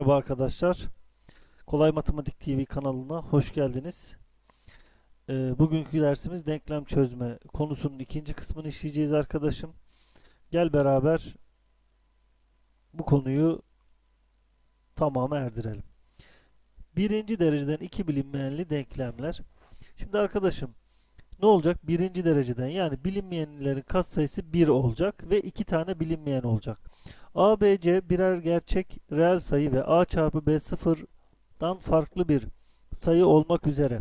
Merhaba arkadaşlar. Kolay Matematik TV kanalına hoş geldiniz. Ee, bugünkü dersimiz denklem çözme konusunun ikinci kısmını işleyeceğiz arkadaşım. Gel beraber bu konuyu tamama erdirelim. Birinci dereceden iki bilinmeyenli denklemler. Şimdi arkadaşım ne olacak? Birinci dereceden yani bilinmeyenlerin katsayısı 1 olacak ve iki tane bilinmeyen olacak. A, B, C birer gerçek reel sayı ve A çarpı B sıfırdan farklı bir sayı olmak üzere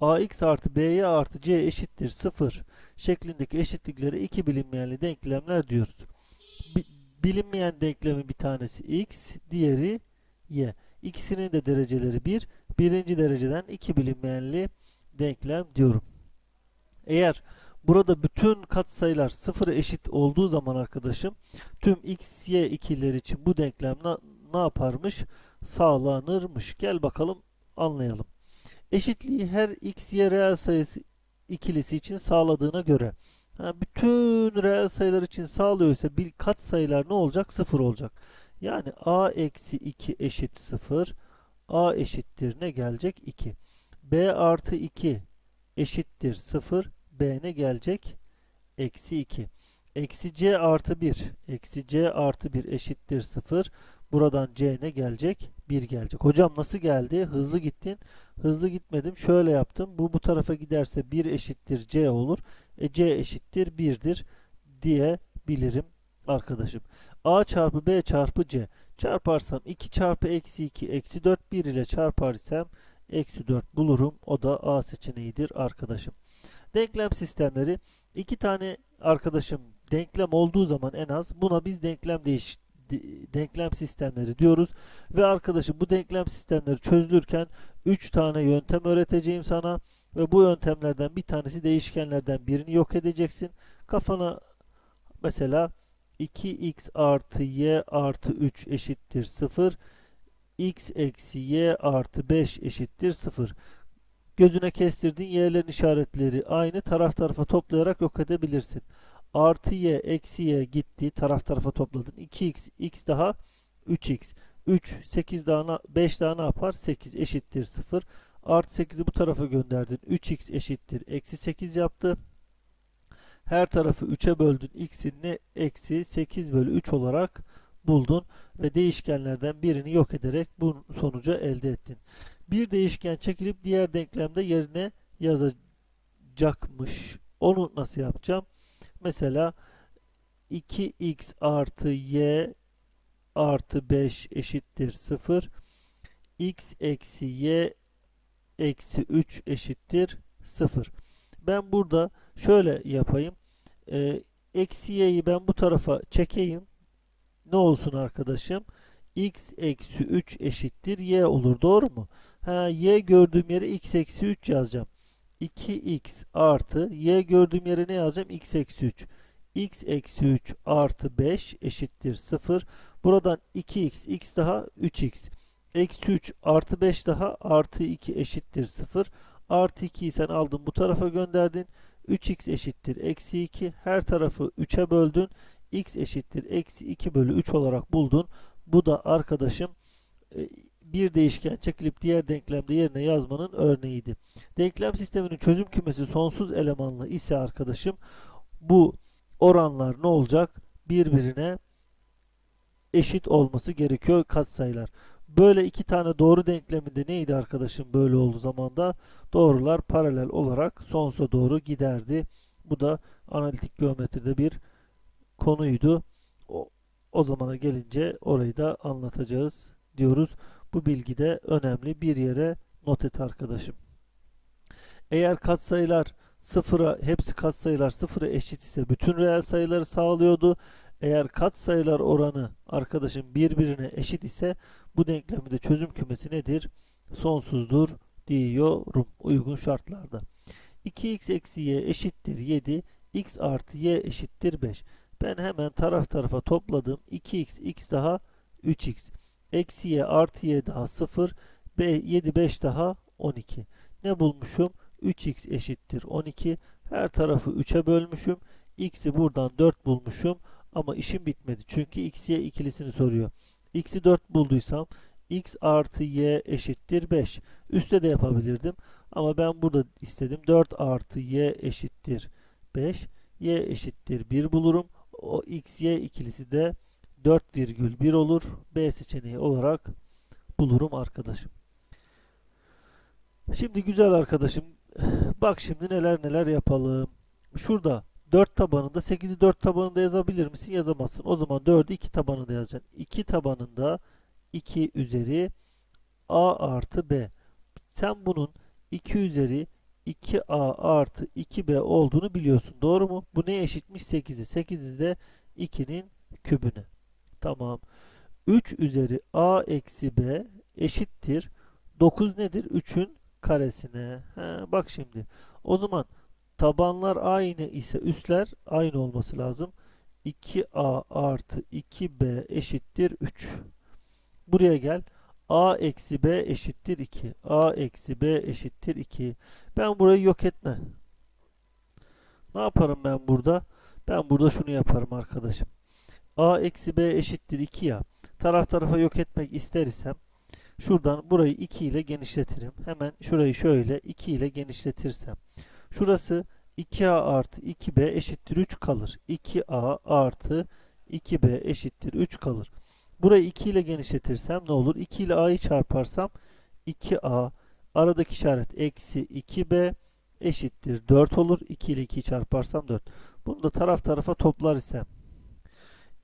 AX artı BY artı C eşittir 0 şeklindeki eşitlikleri iki bilinmeyenli denklemler diyoruz. Bi- bilinmeyen denklemin bir tanesi X, diğeri Y. İkisinin de dereceleri 1. Birinci dereceden iki bilinmeyenli denklem diyorum. Eğer burada bütün katsayılar sıfıra eşit olduğu zaman arkadaşım tüm x, y ikileri için bu denklem ne, ne yaparmış? Sağlanırmış. Gel bakalım anlayalım. Eşitliği her x, y reel sayısı ikilisi için sağladığına göre ha, bütün reel sayılar için sağlıyorsa bir kat sayılar ne olacak? Sıfır olacak. Yani a eksi 2 eşit 0 a eşittir ne gelecek? 2 b artı 2 eşittir 0 b ne gelecek? Eksi 2 Eksi c artı 1. Eksi c artı 1 eşittir 0. Buradan c ne gelecek? 1 gelecek. Hocam nasıl geldi? Hızlı gittin. Hızlı gitmedim. Şöyle yaptım. Bu bu tarafa giderse 1 eşittir c olur. E c eşittir 1'dir diyebilirim arkadaşım. a çarpı b çarpı c. Çarparsam 2 çarpı eksi 2 eksi 4 1 ile çarparsam eksi 4 bulurum. O da a seçeneğidir arkadaşım. Denklem sistemleri iki tane arkadaşım denklem olduğu zaman en az buna biz denklem değiş de- denklem sistemleri diyoruz ve arkadaşım bu denklem sistemleri çözülürken 3 tane yöntem öğreteceğim sana ve bu yöntemlerden bir tanesi değişkenlerden birini yok edeceksin. Kafana mesela 2x artı y artı 3 eşittir 0 x eksi y artı 5 eşittir 0 gözüne kestirdiğin y'lerin işaretleri aynı taraf tarafa toplayarak yok edebilirsin. Artı y eksi y gitti taraf tarafa topladın. 2x x daha 3x 3 8 daha na- 5 daha ne yapar? 8 eşittir 0. Artı 8'i bu tarafa gönderdin. 3x eşittir eksi 8 yaptı. Her tarafı 3'e böldün. x'in ne? Eksi 8 bölü 3 olarak buldun ve değişkenlerden birini yok ederek bu sonucu elde ettin bir değişken çekilip diğer denklemde yerine yazacakmış. Onu nasıl yapacağım? Mesela 2x artı y artı 5 eşittir 0. x eksi y eksi 3 eşittir 0. Ben burada şöyle yapayım. Ee, eksi y'yi ben bu tarafa çekeyim. Ne olsun arkadaşım? x eksi 3 eşittir y olur. Doğru mu? Ha, y gördüğüm yere x eksi 3 yazacağım. 2x artı y gördüğüm yere ne yazacağım? x eksi 3. x eksi 3 artı 5 eşittir 0. Buradan 2x, x daha 3x. Eksi 3 artı 5 daha artı 2 eşittir 0. Artı 2'yi sen aldın bu tarafa gönderdin. 3x eşittir eksi 2. Her tarafı 3'e böldün. x eşittir eksi 2 bölü 3 olarak buldun. Bu da arkadaşım e, bir değişken çekilip diğer denklemde yerine yazmanın örneğiydi. Denklem sisteminin çözüm kümesi sonsuz elemanlı ise arkadaşım bu oranlar ne olacak? Birbirine eşit olması gerekiyor katsayılar. Böyle iki tane doğru denkleminde neydi arkadaşım böyle olduğu zaman da doğrular paralel olarak sonsuza doğru giderdi. Bu da analitik geometride bir konuydu. O, o zamana gelince orayı da anlatacağız diyoruz. Bu bilgi de önemli. Bir yere not et arkadaşım. Eğer katsayılar sıfıra, hepsi katsayılar sıfıra eşit ise bütün reel sayıları sağlıyordu. Eğer katsayılar oranı arkadaşım birbirine eşit ise bu denklemin de çözüm kümesi nedir? Sonsuzdur diyorum uygun şartlarda. 2x eksi y eşittir 7, x artı y eşittir 5. Ben hemen taraf tarafa topladım. 2x, x daha 3x. Eksi y artı y daha 0. B, 7, 5 daha 12. Ne bulmuşum? 3x eşittir 12. Her tarafı 3'e bölmüşüm. x'i buradan 4 bulmuşum. Ama işim bitmedi. Çünkü x, y ikilisini soruyor. x'i 4 bulduysam x artı y eşittir 5. Üste de yapabilirdim. Ama ben burada istedim. 4 artı y eşittir 5. y eşittir 1 bulurum. O x, y ikilisi de 4,1 olur. B seçeneği olarak bulurum arkadaşım. Şimdi güzel arkadaşım. Bak şimdi neler neler yapalım. Şurada 4 tabanında 8'i 4 tabanında yazabilir misin? Yazamazsın. O zaman 4'ü 2 tabanında yazacaksın. 2 tabanında 2 üzeri a artı b. Sen bunun 2 üzeri 2a artı 2b olduğunu biliyorsun. Doğru mu? Bu neye eşitmiş? 8'i. 8'i de 2'nin kübüne. Tamam. 3 üzeri a eksi b eşittir. 9 nedir? 3'ün karesine. He, bak şimdi. O zaman tabanlar aynı ise üstler aynı olması lazım. 2a artı 2b eşittir 3. Buraya gel. a eksi b eşittir 2. a eksi b eşittir 2. Ben burayı yok etme. Ne yaparım ben burada? Ben burada şunu yaparım arkadaşım. A eksi b eşittir 2 ya. Taraf tarafa yok etmek ister isem şuradan burayı 2 ile genişletirim. Hemen şurayı şöyle 2 ile genişletirsem. Şurası 2a artı 2b eşittir 3 kalır. 2a artı 2b eşittir 3 kalır. Burayı 2 ile genişletirsem ne olur? 2 ile a'yı çarparsam 2a aradaki işaret eksi 2b eşittir 4 olur. 2 ile 2'yi çarparsam 4. Bunu da taraf tarafa toplar isem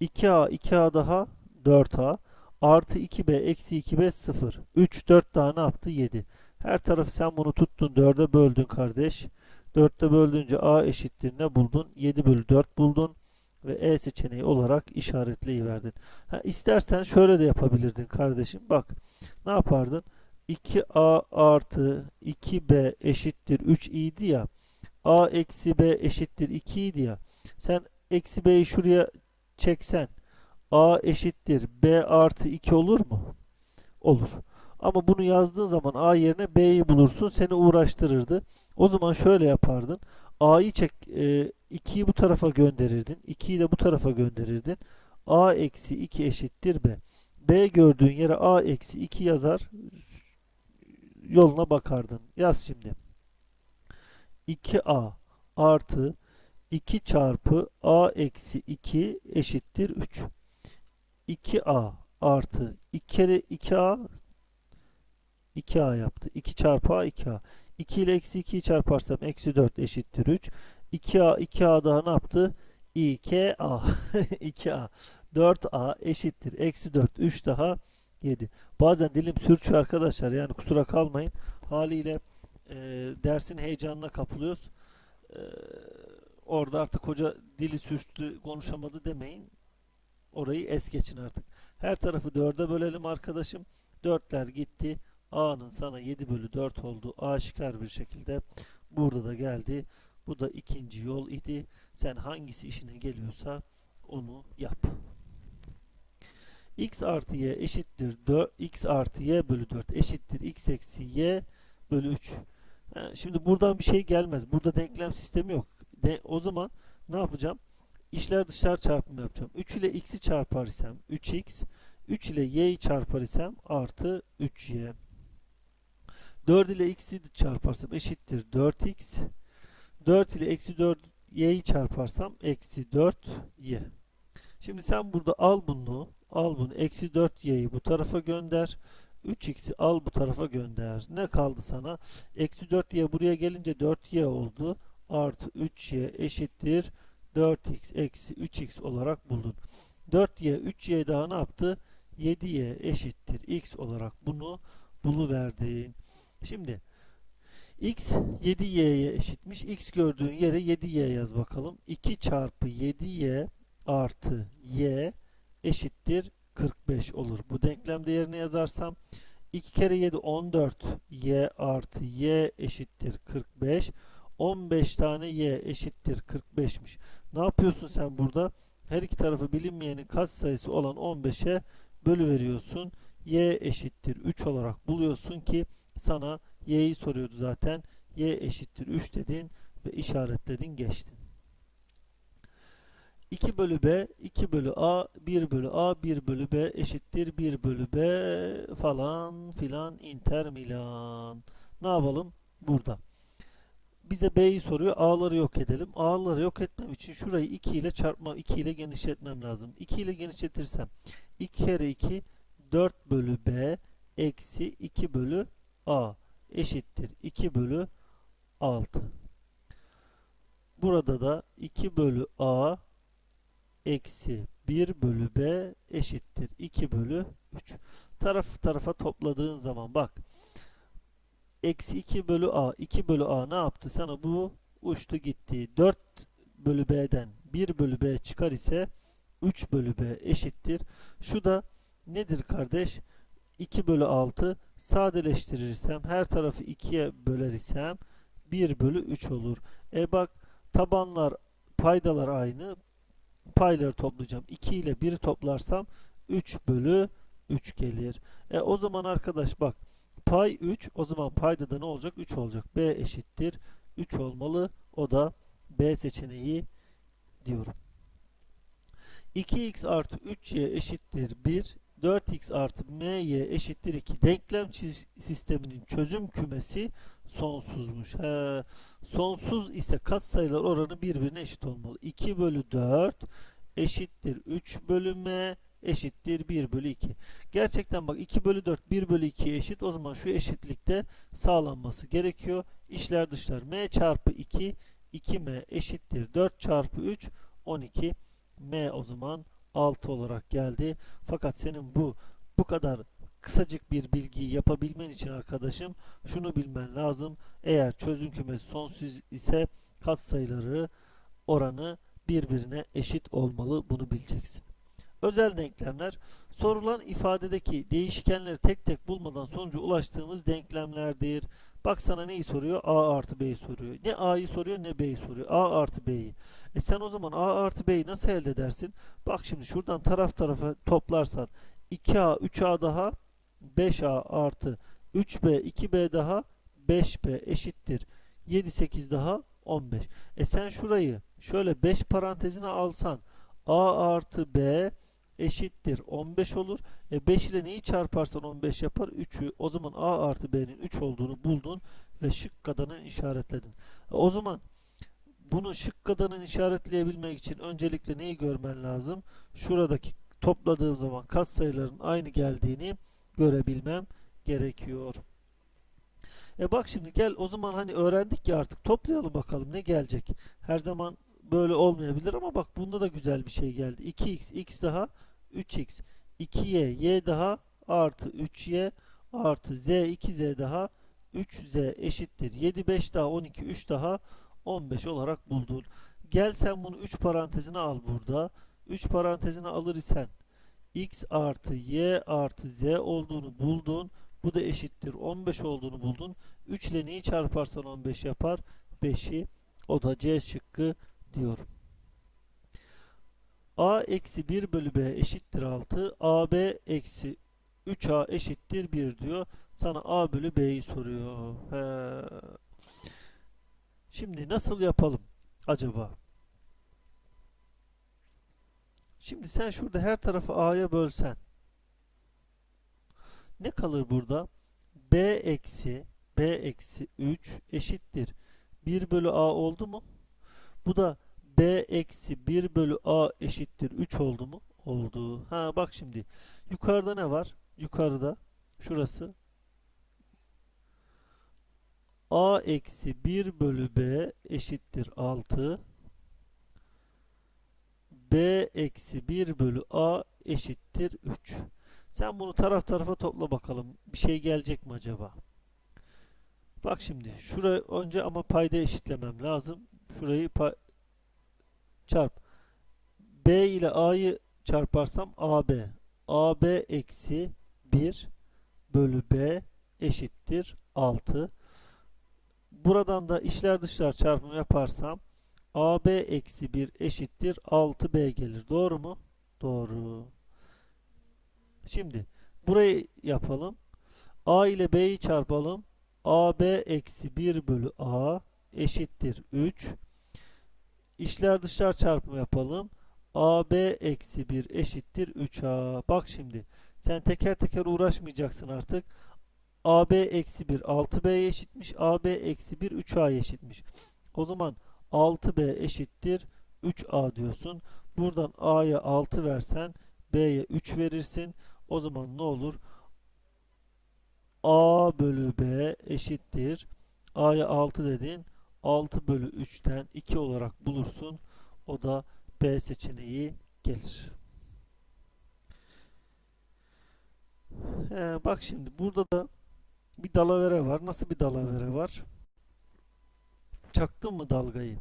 2a 2a daha 4a artı 2b eksi 2b 0. 3 4 daha ne yaptı? 7. Her tarafı sen bunu tuttun 4'e böldün kardeş. 4'te böldüğünce a eşittir ne buldun? 7 bölü 4 buldun ve E seçeneği olarak işaretleyiverdin. Ha, istersen şöyle de yapabilirdin kardeşim. Bak ne yapardın? 2a artı 2b eşittir 3 idi ya. a eksi b eşittir 2 idi ya. Sen eksi b'yi şuraya çeksen a eşittir b artı 2 olur mu? Olur. Ama bunu yazdığın zaman a yerine b'yi bulursun seni uğraştırırdı. O zaman şöyle yapardın. a'yı çek e, 2'yi bu tarafa gönderirdin. 2'yi de bu tarafa gönderirdin. a eksi 2 eşittir b. b gördüğün yere a eksi 2 yazar. Yoluna bakardın. Yaz şimdi. 2a artı 2 çarpı a eksi 2 eşittir 3. 2a artı 2 kere 2a 2a yaptı. 2 çarpı a 2a. 2 ile eksi 2'yi çarparsam eksi 4 eşittir 3. 2a 2a daha ne yaptı? 2a 2a 4a eşittir. Eksi 4 3 daha 7. Bazen dilim sürçüyor arkadaşlar. Yani kusura kalmayın. Haliyle e, dersin heyecanına kapılıyoruz. E, orada artık hoca dili sürçtü konuşamadı demeyin. Orayı es geçin artık. Her tarafı 4'e bölelim arkadaşım. 4'ler gitti. A'nın sana 7 bölü 4 olduğu aşikar bir şekilde burada da geldi. Bu da ikinci yol idi. Sen hangisi işine geliyorsa onu yap. x artı y eşittir 4, x artı y bölü 4 eşittir x eksi y bölü 3. Yani şimdi buradan bir şey gelmez. Burada denklem sistemi yok. De, o zaman ne yapacağım? İşler dışlar çarpımı yapacağım. 3 ile x'i çarpar isem 3x, 3 ile y'yi çarpar isem artı 3y. 4 ile x'i çarparsam eşittir 4x. 4 ile eksi 4 y'yi çarparsam eksi 4y. Şimdi sen burada al bunu. Al bunu. Eksi 4y'yi bu tarafa gönder. 3x'i al bu tarafa gönder. Ne kaldı sana? Eksi 4y buraya gelince 4y oldu. Artı 3y eşittir 4x eksi 3x olarak buldun. 4y 3y daha ne yaptı? 7y eşittir x olarak bunu buluverdin. Şimdi x 7y'ye eşitmiş. x gördüğün yere 7y yaz bakalım. 2 çarpı 7y artı y eşittir 45 olur. Bu denklem değerini yazarsam 2 kere 7 14 y artı y eşittir 45. 15 tane y eşittir 45'miş. Ne yapıyorsun sen burada? Her iki tarafı bilinmeyenin kaç sayısı olan 15'e bölü veriyorsun. y eşittir 3 olarak buluyorsun ki sana y'yi soruyordu zaten. y eşittir 3 dedin ve işaretledin geçtin. 2 bölü B, 2 bölü A, 1 bölü A, 1 bölü B eşittir 1 bölü B falan filan Inter Milan. Ne yapalım? Burada. Bize B'yi soruyor. A'ları yok edelim. A'ları yok etmem için şurayı 2 ile çarpma, 2 ile genişletmem lazım. 2 ile genişletirsem 2 kere 2 4 bölü B eksi 2 bölü A eşittir 2 bölü 6. Burada da 2 bölü A eksi 1 bölü B eşittir 2 bölü 3. Taraf tarafa topladığın zaman bak eksi 2 bölü A 2 bölü A ne yaptı? Sana bu uçtu gitti. 4 bölü B'den 1 bölü B çıkar ise 3 bölü B eşittir. Şu da nedir kardeş? 2 bölü 6 sadeleştirirsem her tarafı 2'ye böler isem 1 bölü 3 olur. E bak tabanlar paydalar aynı. Payları toplayacağım. 2 ile 1'i toplarsam 3 bölü 3 gelir. E o zaman arkadaş bak pay 3 o zaman payda da ne olacak? 3 olacak. B eşittir 3 olmalı. O da B seçeneği diyorum. 2x artı 3y eşittir 1 4x artı my eşittir 2. Denklem sisteminin çözüm kümesi sonsuzmuş. He, sonsuz ise katsayılar oranı birbirine eşit olmalı. 2 bölü 4 eşittir 3 bölü m eşittir 1 bölü 2. Gerçekten bak 2 bölü 4 1 bölü 2'ye eşit. O zaman şu eşitlikte sağlanması gerekiyor. İşler dışlar m çarpı 2 2m eşittir 4 çarpı 3 12 m o zaman 6 olarak geldi. Fakat senin bu bu kadar kısacık bir bilgiyi yapabilmen için arkadaşım şunu bilmen lazım. Eğer çözüm kümesi sonsuz ise katsayıları oranı birbirine eşit olmalı. Bunu bileceksin. Özel denklemler sorulan ifadedeki değişkenleri tek tek bulmadan sonuca ulaştığımız denklemlerdir. Bak sana neyi soruyor? A artı B'yi soruyor. Ne A'yı soruyor ne B'yi soruyor. A artı B'yi. E sen o zaman A artı B'yi nasıl elde edersin? Bak şimdi şuradan taraf tarafa toplarsan 2A 3A daha 5A artı 3B 2B daha 5B eşittir. 7 8 daha 15. E sen şurayı şöyle 5 parantezine alsan A artı B eşittir 15 olur. E 5 ile neyi çarparsan 15 yapar? 3'ü. O zaman A artı B'nin 3 olduğunu buldun ve şık kadanın işaretledin. E o zaman bunu şık kadanın işaretleyebilmek için öncelikle neyi görmen lazım? Şuradaki topladığım zaman katsayıların aynı geldiğini görebilmem gerekiyor. E bak şimdi gel o zaman hani öğrendik ya artık toplayalım bakalım ne gelecek. Her zaman böyle olmayabilir ama bak bunda da güzel bir şey geldi. 2x x daha 3x 2y y daha artı 3y artı z 2z daha 3z eşittir. 7 5 daha 12 3 daha 15 olarak buldun. Gel sen bunu 3 parantezine al burada. 3 parantezine alır isen x artı y artı z olduğunu buldun. Bu da eşittir 15 olduğunu buldun. 3 ile neyi çarparsan 15 yapar? 5'i. O da C şıkkı diyorum. A eksi 1 bölü B eşittir 6. AB eksi 3A eşittir 1 diyor. Sana A bölü B'yi soruyor. He. Şimdi nasıl yapalım acaba? Şimdi sen şurada her tarafı A'ya bölsen. Ne kalır burada? B eksi B eksi 3 eşittir. 1 bölü A oldu mu? Bu da B eksi 1 bölü A eşittir 3 oldu mu? Oldu. Ha bak şimdi. Yukarıda ne var? Yukarıda şurası. A eksi 1 bölü B eşittir 6. B eksi 1 bölü A eşittir 3. Sen bunu taraf tarafa topla bakalım. Bir şey gelecek mi acaba? Bak şimdi. Şurayı önce ama payda eşitlemem lazım. Şurayı pay çarp. B ile A'yı çarparsam AB. AB eksi 1 bölü B eşittir 6. Buradan da içler dışlar çarpımı yaparsam AB eksi 1 eşittir 6B gelir. Doğru mu? Doğru. Şimdi burayı yapalım. A ile B'yi çarpalım. AB eksi 1 bölü A eşittir 3. İçler dışlar çarpımı yapalım. AB eksi 1 eşittir 3A. Bak şimdi sen teker teker uğraşmayacaksın artık. AB eksi 1 6B eşitmiş. AB eksi 1 3A eşitmiş. O zaman 6B eşittir 3A diyorsun. Buradan A'ya 6 versen B'ye 3 verirsin. O zaman ne olur? A bölü B eşittir. A'ya 6 dedin. 6 bölü 3'ten 2 olarak bulursun. O da B seçeneği gelir. He, bak şimdi burada da bir dalavere var. Nasıl bir dalavere var? Çaktın mı dalgayı?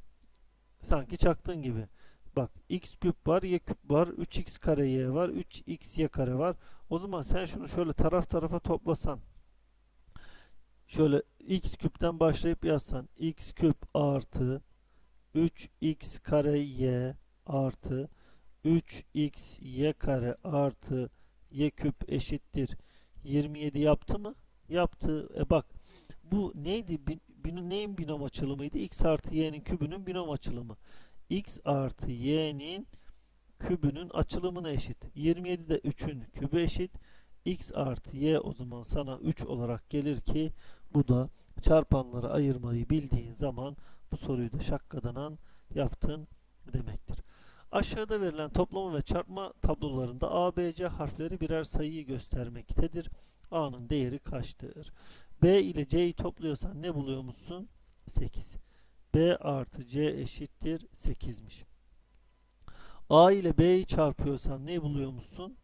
Sanki çaktın gibi. Bak x küp var, y küp var, 3x kare y var, 3x y kare var. O zaman sen şunu şöyle taraf tarafa toplasan. Şöyle x küpten başlayıp yazsan. x küp artı 3x kare y artı 3x y kare artı y küp eşittir 27 yaptı mı? Yaptı. E bak bu neydi? Bin, bin, neyin binom açılımıydı? x artı y'nin kübünün binom açılımı. x artı y'nin kübünün açılımına eşit. 27 de 3'ün kübü eşit. x artı y o zaman sana 3 olarak gelir ki bu da çarpanları ayırmayı bildiğin zaman bu soruyu da şakkadanan yaptın demektir. Aşağıda verilen toplama ve çarpma tablolarında A, B, C harfleri birer sayıyı göstermektedir. A'nın değeri kaçtır? B ile C'yi topluyorsan ne buluyor musun? 8. B artı C eşittir 8'miş. A ile B'yi çarpıyorsan ne buluyor musun?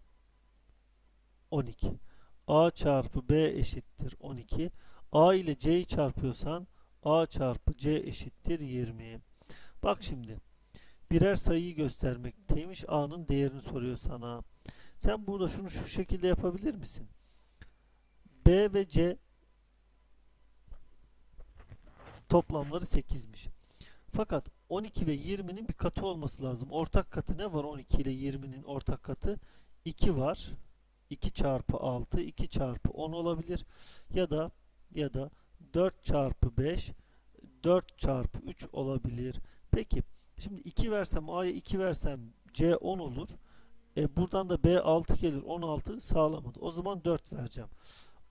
12. A çarpı B eşittir 12. A ile C'yi çarpıyorsan A çarpı C eşittir 20. Bak şimdi birer sayıyı göstermekteymiş. A'nın değerini soruyor sana. Sen burada şunu şu şekilde yapabilir misin? B ve C toplamları 8'miş. Fakat 12 ve 20'nin bir katı olması lazım. Ortak katı ne var 12 ile 20'nin ortak katı? 2 var. 2 çarpı 6, 2 çarpı 10 olabilir. Ya da ya da 4 çarpı 5, 4 çarpı 3 olabilir. Peki şimdi 2 versem A'ya 2 versem C 10 olur. E buradan da B 6 gelir. 16 sağlamadı. O zaman 4 vereceğim.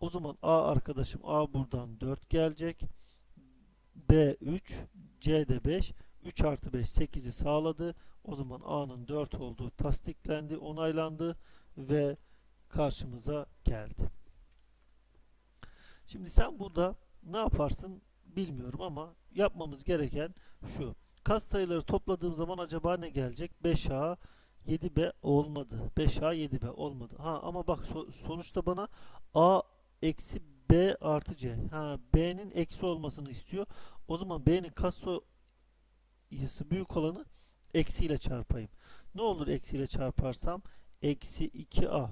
O zaman A arkadaşım A buradan 4 gelecek. B 3, C de 5. 3 artı 5 8'i sağladı. O zaman A'nın 4 olduğu tasdiklendi, onaylandı ve karşımıza geldi. Şimdi sen burada ne yaparsın bilmiyorum ama yapmamız gereken şu. Kas sayıları topladığım zaman acaba ne gelecek? 5A 7B olmadı. 5A 7B olmadı. Ha ama bak so sonuçta bana A eksi B artı C. Ha B'nin eksi olmasını istiyor. O zaman B'nin kas sayısı büyük olanı eksiyle çarpayım. Ne olur eksiyle çarparsam? Eksi 2A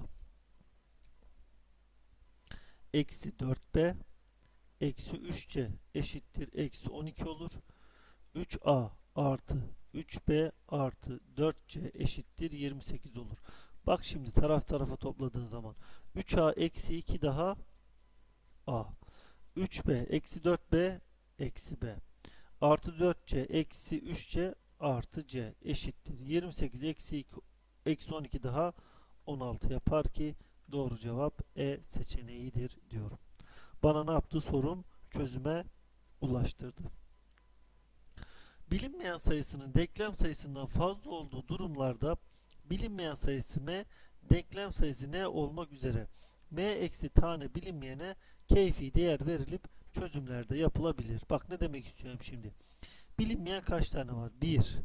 eksi 4b eksi 3c eşittir eksi 12 olur. 3a artı 3b artı 4c eşittir 28 olur. Bak şimdi taraf tarafa topladığın zaman 3a eksi 2 daha a 3b eksi 4b eksi b artı 4c eksi 3c artı c eşittir 28 eksi 2 eksi 12 daha 16 yapar ki Doğru cevap E seçeneğidir diyorum. Bana ne yaptı sorum? Çözüme ulaştırdı. Bilinmeyen sayısının denklem sayısından fazla olduğu durumlarda bilinmeyen sayısı m, denklem sayısı n olmak üzere m eksi tane bilinmeyene keyfi değer verilip çözümlerde yapılabilir. Bak ne demek istiyorum şimdi. Bilinmeyen kaç tane var? 1,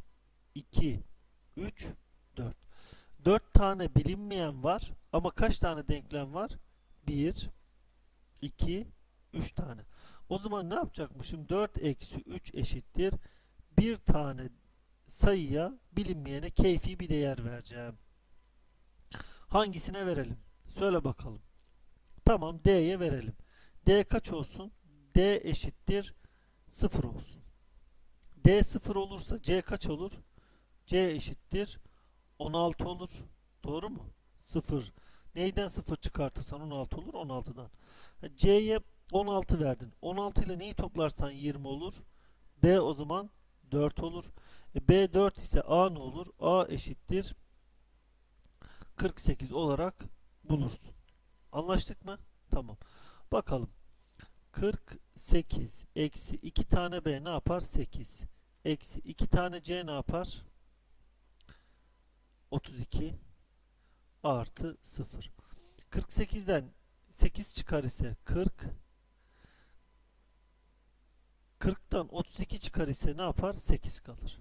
2, 3, 4. 4 tane bilinmeyen var ama kaç tane denklem var? 1, 2, 3 tane. O zaman ne yapacakmışım? 4 eksi 3 eşittir. Bir tane sayıya bilinmeyene keyfi bir değer vereceğim. Hangisine verelim? Söyle bakalım. Tamam D'ye verelim. D kaç olsun? D eşittir 0 olsun. D 0 olursa C kaç olur? C eşittir 16 olur. Doğru mu? 0. Neyden 0 çıkartırsan 16 olur. 16'dan. C'ye 16 verdin. 16 ile neyi toplarsan 20 olur. B o zaman 4 olur. E, B 4 ise A ne olur? A eşittir 48 olarak bulursun. Anlaştık mı? Tamam. Bakalım. 48 eksi 2 tane B ne yapar? 8. Eksi 2 tane C ne yapar? 32 artı 0. 48'den 8 çıkar ise 40. 40'tan 32 çıkar ise ne yapar? 8 kalır.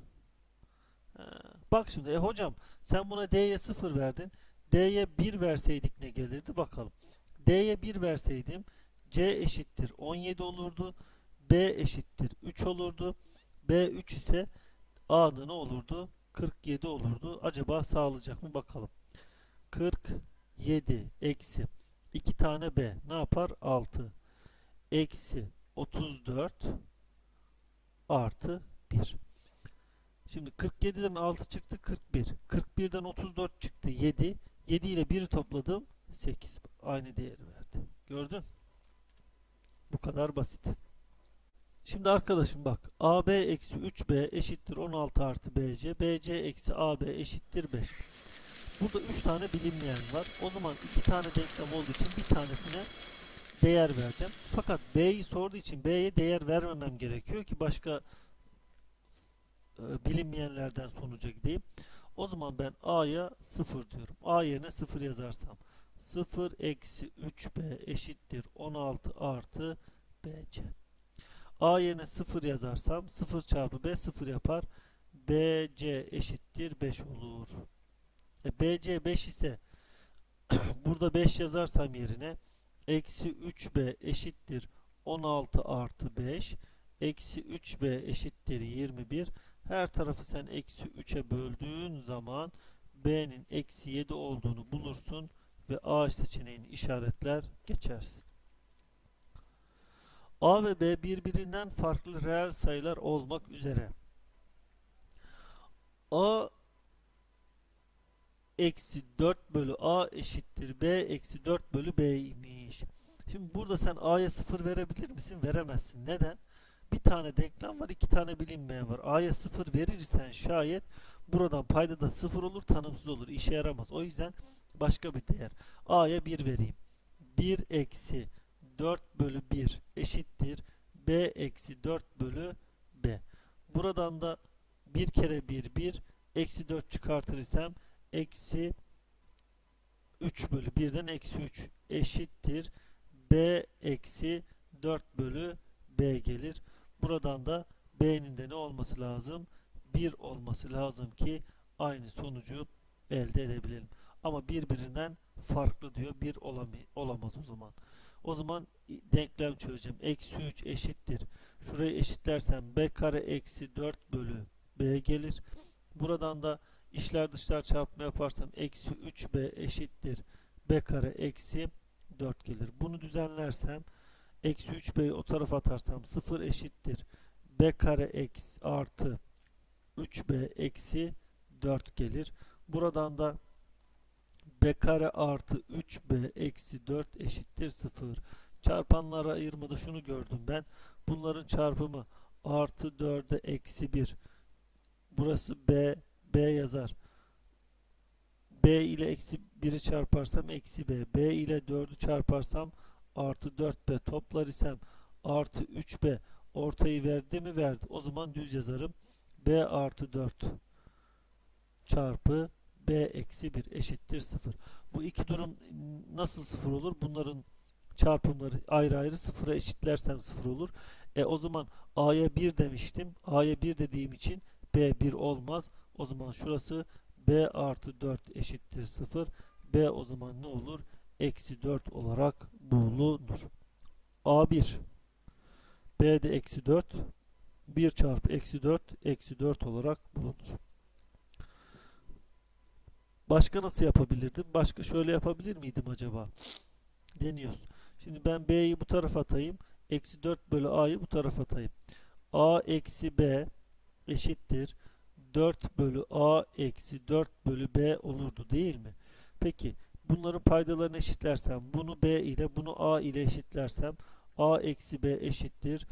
Bak şimdi e hocam sen buna D'ye 0 verdin. D'ye 1 verseydik ne gelirdi bakalım. D'ye 1 verseydim C eşittir 17 olurdu. B eşittir 3 olurdu. B 3 ise A'da ne olurdu? 47 olurdu. Acaba sağlayacak mı bakalım. 47 eksi 2 tane B ne yapar? 6 eksi 34 artı 1. Şimdi 47'den 6 çıktı 41. 41'den 34 çıktı 7. 7 ile 1'i topladım 8. Aynı değeri verdi. Gördün? Bu kadar basit. Şimdi arkadaşım bak AB eksi 3B eşittir 16 artı BC. BC eksi AB eşittir 5. Burada 3 tane bilinmeyen var. O zaman 2 tane denklem olduğu için bir tanesine değer vereceğim. Fakat B'yi sorduğu için B'ye değer vermemem gerekiyor ki başka e, bilinmeyenlerden sonuca gideyim. O zaman ben A'ya 0 diyorum. A yerine 0 yazarsam 0 eksi 3B eşittir 16 artı BC. A yerine 0 yazarsam 0 çarpı B 0 yapar. BC eşittir 5 olur. E, BC 5 ise burada 5 yazarsam yerine eksi 3B eşittir 16 artı 5 eksi 3B eşittir 21 her tarafı sen eksi 3'e böldüğün zaman B'nin eksi 7 olduğunu bulursun ve A seçeneğini işaretler geçersin. A ve B birbirinden farklı reel sayılar olmak üzere. A eksi 4 bölü A eşittir B eksi 4 bölü B'ymiş. Şimdi burada sen A'ya 0 verebilir misin? Veremezsin. Neden? Bir tane denklem var, iki tane bilinmeyen var. A'ya 0 verirsen şayet buradan payda da 0 olur, tanımsız olur. İşe yaramaz. O yüzden başka bir değer. A'ya 1 vereyim. 1 eksi 4 bölü 1 eşittir. B eksi 4 bölü B. Buradan da 1 kere 1 1 eksi 4 çıkartır isem eksi 3 bölü 1'den eksi 3 eşittir. B eksi 4 bölü B gelir. Buradan da B'nin de ne olması lazım? 1 olması lazım ki aynı sonucu elde edebilelim. Ama birbirinden farklı diyor. 1 olamaz o zaman. O zaman denklem çözeceğim. Eksi 3 eşittir. Şurayı eşitlersem B kare eksi 4 bölü B gelir. Buradan da işler dışlar çarpma yaparsam eksi 3B eşittir. B kare eksi 4 gelir. Bunu düzenlersem eksi 3B'yi o tarafa atarsam 0 eşittir. B kare eksi artı 3B eksi 4 gelir. Buradan da B kare artı 3B eksi 4 eşittir 0. Çarpanlara ayırmada şunu gördüm ben. Bunların çarpımı artı 4'e eksi 1. Burası B, B yazar. B ile eksi 1'i çarparsam eksi B. B ile 4'ü çarparsam artı 4B toplar isem artı 3B ortayı verdi mi verdi. O zaman düz yazarım. B artı 4 çarpı B eksi 1 eşittir 0. Bu iki durum nasıl 0 olur? Bunların çarpımları ayrı ayrı 0'a eşitlersem 0 olur. E o zaman A'ya 1 demiştim. A'ya 1 dediğim için B 1 olmaz. O zaman şurası B artı 4 eşittir 0. B o zaman ne olur? Eksi 4 olarak bulunur. A1 B'de eksi 4 1 çarpı eksi 4 eksi 4 olarak bulunur. Başka nasıl yapabilirdim? Başka şöyle yapabilir miydim acaba? Deniyoruz. Şimdi ben B'yi bu tarafa atayım. Eksi 4 bölü A'yı bu tarafa atayım. A eksi B eşittir. 4 bölü A eksi 4 bölü B olurdu değil mi? Peki bunların paydalarını eşitlersem bunu B ile bunu A ile eşitlersem A eksi B eşittir.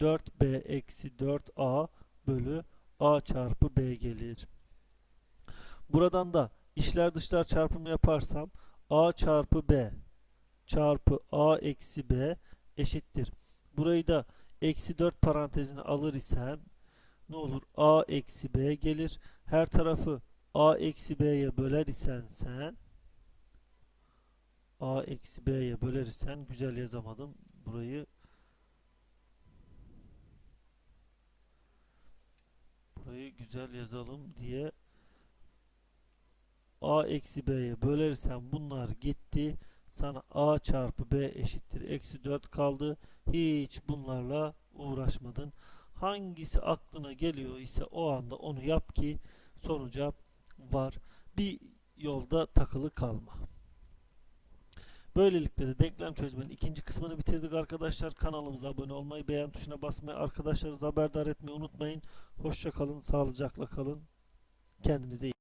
4B eksi 4A bölü A çarpı B gelir. Buradan da içler dışlar çarpımı yaparsam A çarpı B çarpı A eksi B eşittir. Burayı da eksi 4 parantezine alır isem ne olur? A eksi B gelir. Her tarafı A eksi B'ye böler isen sen A eksi B'ye böler isen güzel yazamadım. Burayı burayı güzel yazalım diye A eksi B'ye bölersen bunlar gitti. Sana A çarpı B eşittir. Eksi 4 kaldı. Hiç bunlarla uğraşmadın. Hangisi aklına geliyor ise o anda onu yap ki sonuca var. Bir yolda takılı kalma. Böylelikle de denklem çözmenin ikinci kısmını bitirdik arkadaşlar. Kanalımıza abone olmayı, beğen tuşuna basmayı, arkadaşlarınızı haberdar etmeyi unutmayın. Hoşça kalın, sağlıcakla kalın. Kendinize iyi